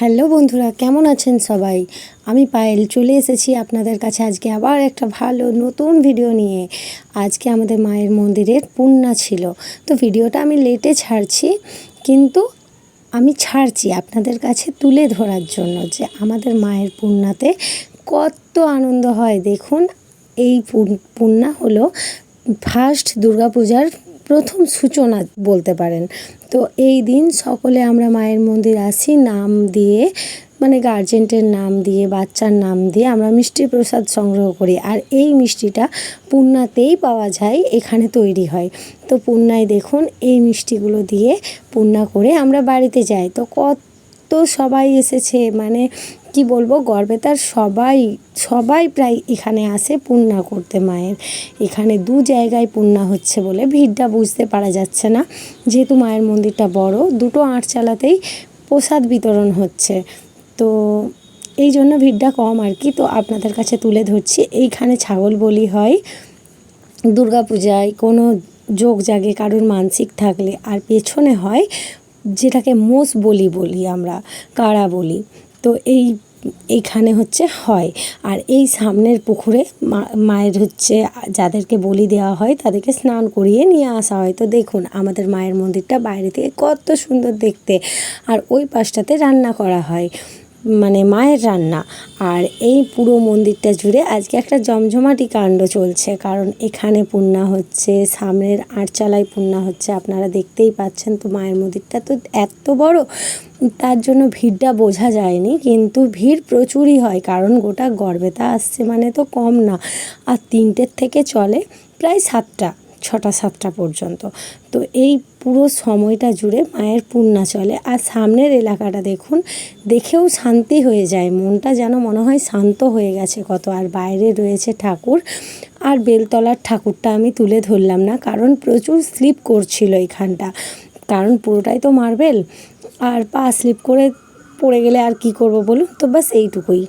Hello বন্ধুরা, কেমন আছেন সবাই? আমি পায়েল, চলে এসেছি আপনাদের কাছে আজকে আবার একটা ভালো নতুন ভিডিও নিয়ে। আজকে আমাদের মায়ের মন্দিরের পূর্ণা ছিল। তো ভিডিওটা আমি লেটে ছাড়ছি, কিন্তু আমি ছাড়ছি আপনাদের কাছে তুলে ধরার জন্য যে আমাদের মায়ের পূর্ণাতে কত আনন্দ হয়। দেখুন, এই পূর্ণ- হলো ফার্স্ট দুর্গাপূজার প্রথম সূচনা বলতে পারেন। তো এই দিন সকলে আমরা মায়ের মন্দির আসি, নাম দিয়ে মানে গার্জেন্টের নাম দিয়ে, বাচ্চার নাম দিয়ে আমরা মিষ্টি প্রসাদ সংগ্রহ করি। আর এই মিষ্টিটা পূর্ণাতেই পাওয়া যায়, এখানে তৈরি হয়। তো পূর্ণায় দেখুন, এই মিষ্টিগুলো দিয়ে পূর্ণা করে আমরা বাড়িতে যাই। তো কত সবাই এসেছে মানে কি বলব, গর্বে তার সবাই সবাই প্রায় এখানে আসে পূর্ণা করতে মায়ের। এখানে দু জায়গায় পূর্ণা হচ্ছে বলে ভিড়টা বুঝতে পারা যাচ্ছে না। যেহেতু মায়ের মন্দিরটা বড়, দুটো আটচালাতেই প্রসাদ বিতরণ হচ্ছে। তো এই জন্য ভিড়টা কম আর কি। তো আপনাদের কাছে তুলে ধরছি, এইখানে ছাগল বলি হয় দুর্গাপূজায় কোনো যোগ জাগে কারোর মানসিক থাকলে আর পেছনে হয় যেটাকে মোষ বলি বলি আমরা কারা বলি। তো এই, এইখানে হচ্ছে হয়। আর এই সামনের পুকুরে মায়ের হচ্ছে, যাদেরকে বলি দেওয়া হয়, তাদেরকে স্নান করিয়ে নিয়ে আসা হয়। তো দেখুন, আমাদের মায়ের মন্দিরটা বাইরে থেকে কত সুন্দর দেখতে। আর ওই পাশটাতে রান্না করা হয়। মানে মায়ের রান্না। আর এই পুরো মন্দিরটা জুড়ে আজকে একটা জমজমাটি কাণ্ড চলছে। কারণ এখানে পূর্ণা হচ্ছে, সামনের আটচালায় পূর্ণা হচ্ছে। আপনারা দেখতেই পাচ্ছেন তো মায়ের মন্দিরটা তো এত বড়, তার জন্য ভিড়টা বোঝা যায়নি। কিন্তু ভিড় প্রচুরই হয়, কারণ গোটা গড়বেতা আসছে মানে তো কম না। আর তিনটের থেকে চলে প্রায় সাতটা। ছটা, সাতটা পর্যন্ত। তো এই পুরো সময়টা জুড়ে মায়ের পূর্ণা চলে। আর সামনের এলাকাটা দেখুন, দেখেও শান্তি হয়ে যায়। মনটা যেন মনে হয় শান্ত হয়ে গেছে কত। আর বাইরে রয়েছে ঠাকুর, আর বেলতলার ঠাকুরটা আমি তুলে ধরলাম না, কারণ প্রচুর স্লিপ করছিল এখানটা। কারণ পুরোটাই তো মার্বেল। আর পা স্লিপ করে পড়ে গেলে আর কি করব বলুন? তো বাস এইটুকুই।